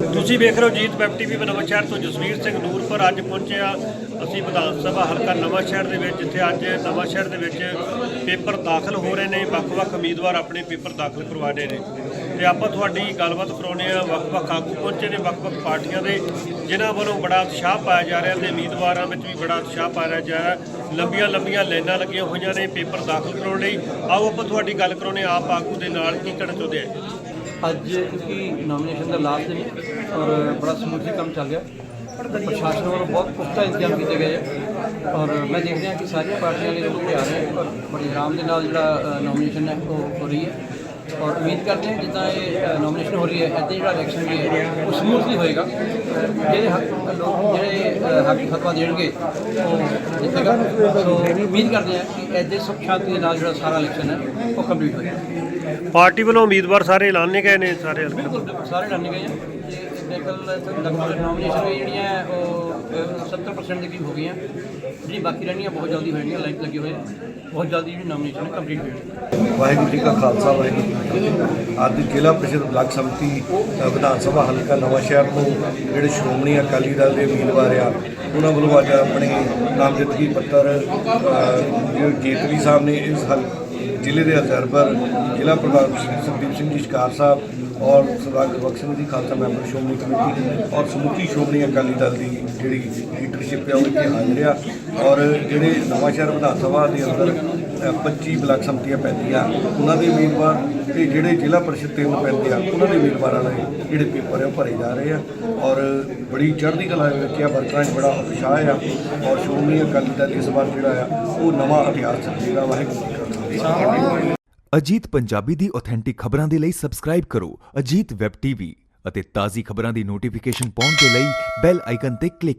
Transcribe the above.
ਤੁਸੀਂ ਵੇਖ ਰਹੇ ਹੋ ਜੀਤ ਵੈਬ ਟੀਵੀ ਨਵਾਂ ਸ਼ਹਿਰ ਤੋਂ ਜਸਵੀਰ ਸਿੰਘ ਨੂਰਪੁਰ ਅੱਜ ਪਹੁੰਚਿਆ ਅਸੀਂ ਵਿਧਾਨ ਸਭਾ ਹਲਕਾ ਨਵਾਂ ਸ਼ਹਿਰ ਦੇ ਵਿੱਚ, ਜਿੱਥੇ ਅੱਜ ਨਵਾਂ ਸ਼ਹਿਰ ਦੇ ਵਿੱਚ ਪੇਪਰ ਦਾਖਲ ਹੋ ਰਹੇ ਨੇ, ਵੱਖ-ਵੱਖ ਉਮੀਦਵਾਰ ਆਪਣੇ ਪੇਪਰ ਦਾਖਲ ਕਰਵਾ ਰਹੇ ਨੇ। ਤੇ ਆਪਾਂ ਤੁਹਾਡੀ ਗੱਲਬਾਤ ਕਰਾਉਣੇ ਆ ਵੱਖ-ਵੱਖ ਆਗੂ ਪਹੁੰਚੇ ਨੇ, ਵੱਖ-ਵੱਖ ਪਾਰਟੀਆਂ ਦੇ, ਜਿਨ੍ਹਾਂ ਵੱਲੋਂ ਬੜਾ ਉਤਸ਼ਾਹ ਪਾਇਆ ਜਾ ਰਿਹਾ ਤੇ ਉਮੀਦਵਾਰਾਂ ਵਿੱਚ ਵੀ ਬੜਾ ਉਤਸ਼ਾਹ ਪਾਇਆ ਜਾ ਰਿਹਾ ਲੰਬੀਆਂ-ਲੰਬੀਆਂ ਲਾਈਨਾਂ ਲੱਗੀਆਂ ਹੋਈਆਂ ਨੇ ਪੇਪਰ ਦਾਖਲ ਕਰਾਉਣ ਲਈ। ਆਓ ਆਪਾਂ ਤੁਹਾਡੀ ਗੱਲ ਕਰਾਉਣੇ ਆਪ ਆਗੂ ਦੇ ਨਾਲ ਕੀ ਕਹਿਣਾ ਚਾਹੁੰਦੇ ਆ? ਅੱਜ ਕਿਉਂਕਿ ਨੋਮੀਨੇਸ਼ਨ ਦਾ ਲਾਸਟ ਦਿਨ ਔਰ ਬੜਾ ਸਮੂਥਲੀ ਕੰਮ ਚੱਲ ਰਿਹਾ। ਪ੍ਰਸ਼ਾਸਨ ਵੱਲੋਂ ਬਹੁਤ ਪੁਖਤਾ ਇੰਤਜ਼ਾਮ ਕੀਤੇ ਗਏ ਹੈ ਔਰ ਮੈਂ ਦੇਖ ਰਿਹਾ ਕਿ ਸਾਰੀਆਂ ਪਾਰਟੀਆਂ ਦੇ ਲੋਕ ਤਿਆਰ ਹੈ ਔਰ ਬੜੀ ਆਰਾਮ ਦੇ ਨਾਲ ਜਿਹੜਾ ਨੋਮੀਨੇਸ਼ਨ ਹੈ, ਉਹ ਹੋ ਰਹੀ ਹੈ। ਔਰ ਉਮੀਦ ਕਰਦੇ ਹਾਂ ਜਿੱਦਾਂ ਇਹ ਨੋਮੀਨੇਸ਼ਨ ਹੋ ਰਹੀ ਹੈ ਇੱਦਾਂ ਜਿਹੜਾ ਇਲੈਕਸ਼ਨ ਵੀ ਹੈ ਉਹ ਸਮੂਥਲੀ ਹੋਏਗਾ। ਜਿਹੜੇ ਹੱਕ ਲੋਕ ਜਿਹੜੇ ਹੱਕ ਫਤਵਾ ਦੇਣਗੇ ਉਹ ਜਿੱਤੇਗਾ। ਸੋ ਉਮੀਦ ਕਰਦੇ ਹਾਂ ਕਿ ਇੱਦਾਂ ਸੁਖ ਸ਼ਾਂਤੀ ਦੇ ਨਾਲ ਜਿਹੜਾ ਸਾਰਾ ਇਲੈਕਸ਼ਨ ਹੈ ਉਹ ਕੰਪਲੀਟ ਹੋਏਗਾ ਪਾਰਟੀ ਵੱਲੋਂ ਉਮੀਦਵਾਰ ਸਾਰੇ ਐਲਾਨੇ ਗਏ ਨੇ ਸਾਰੇ ਸਾਰੇ ਡਾਨੇ ਗਏ ਆ ਤੇ ਕੋਲ ਲਗਭਗ ਨੋਮੀਨੇਸ਼ਨ ਵੀ ਜਿਹੜੀਆਂ ਉਹ 70% ਦੇ ਕਰੀਬ ਹੋ ਗਈਆਂ। ਜਿਹੜੀ ਬਾਕੀ ਰਹਿਣੀਆਂ ਬਹੁਤ ਜਲਦੀ ਹੋਣਗੀਆਂ ਲਾਈਨ ਲੱਗੇ ਹੋਏ ਆ। ਬਹੁਤ ਜਲਦੀ ਜਿਹੜੀ ਨੋਮੀਨੇਸ਼ਨ ਕੰਪਲੀਟ ਹੋ ਜਾਣੀ। ਵਾਹਿਗੁਰੂ ਜੀ ਕਾ ਖਾਲਸਾ ਵਾਹਿਗੁਰੂ ਜੀ ਕੀ ਫਤਿਹ। ਅੱਜ ਜ਼ਿਲ੍ਹਾ ਪ੍ਰੀਸ਼ਦ ਬਲਾਕ ਸਮਿਤੀ ਅ, ਵਿਧਾਨ ਸਭਾ ਹਲਕਾ ਨਵਾਂ ਸ਼ਹਿਰ ਤੋਂ ਜਿਹੜੇ ਸ਼੍ਰੋਮਣੀ ਅਕਾਲੀ ਦਲ ਦੇ ਉਮੀਦਵਾਰ ਆ ਉਹਨਾਂ ਵੱਲੋਂ ਅੱਜ ਆਪਣੇ ਨਾਮਜ਼ਦਗੀ ਪੱਤਰ ਅ, ਜੋ ਜੇਤਲੀ ਸਾਹਿਬ ਨੇ ਇਸ ਹਲ ਜ਼ਿਲ੍ਹੇ ਦੇ ਅਬਜ਼ਰਵਰ ਜ਼ਿਲ੍ਹਾ ਪ੍ਰਧਾਨ ਸ਼੍ਰੀ ਸੁਖਦੀਪ ਸਿੰਘ ਜੀ ਸ਼ਿਕਾਰ ਸਾਹਿਬ ਔਰ ਸਰਦਾਰ ਗੁਰਬਖ ਸਿੰਘ ਜੀ ਖਾਲਸਾ ਮੈਂਬਰ ਸ਼੍ਰੋਮਣੀ ਕਮੇਟੀ ਔਰ ਸਮੁੱਚੀ ਸ਼੍ਰੋਮਣੀ ਅਕਾਲੀ ਦਲ ਦੀ ਜਿਹੜੀ ਲੀਡਰਸ਼ਿਪ ਹੈ ਉਹ ਇੱਥੇ ਹਾਜ਼ਰ ਆ ਔਰ ਜਿਹੜੇ ਨਵਾਂ ਸ਼ਹਿਰ ਵਿਧਾਨ ਸਭਾ ਦੇ ਅੰਦਰ 25 ਬਲਾਕ ਸੰਮਤੀਆਂ ਪੈਂਦੀਆਂ। ਉਹਨਾਂ ਦੇ ਉਮੀਦਵਾਰ ਤੇ ਜਿਹੜੇ ਜ਼ਿਲ੍ਹਾ ਪਰਿਸ਼ਦ ਤਿੰਨ ਪੈਂਦੇ ਆ, ਉਹਨਾਂ ਦੇ ਉਮੀਦਵਾਰਾਂ ਦੇ ਜਿਹੜੇ ਪੇਪਰ ਆ ਭਰੇ ਜਾ ਰਹੇ ਆ। ਔਰ ਬੜੀ ਚੜ੍ਹਦੀ ਕਲਾ ਵਿੱਚ ਆ, ਵਰਕਰਾਂ 'ਚ ਬੜਾ ਉਤਸ਼ਾਹ ਆ। ਔਰ ਸ਼੍ਰੋਮਣੀ ਅਕਾਲੀ ਦਲ ਇਸ ਵਾਰ ਜਿਹੜਾ ਆ, ਉਹ ਨਵਾਂ ਇਤਿਹਾਸ ਰਚੇਗਾ ਵਾਹਿਗੁਰੂ ਜੀ ਕਾ ਅਜੀਤ ਪੰਜਾਬੀ ਦੀ ਆਥੈਂਟਿਕ ਖਬਰਾਂ ਦੇ ਲਈ ਸਬਸਕ੍ਰਾਈਬ ਕਰੋ ਅਜੀਤ ਵੈਬ ਟੀਵੀ ਅਤੇ ਤਾਜ਼ੀ ਖਬਰਾਂ ਦੀ ਨੋਟੀਫਿਕੇਸ਼ਨ ਪਾਉਣ ਦੇ ਲਈ ਬੈਲ ਆਈਕਨ ਤੇ ਕਲਿੱਕ ਕਰੋ।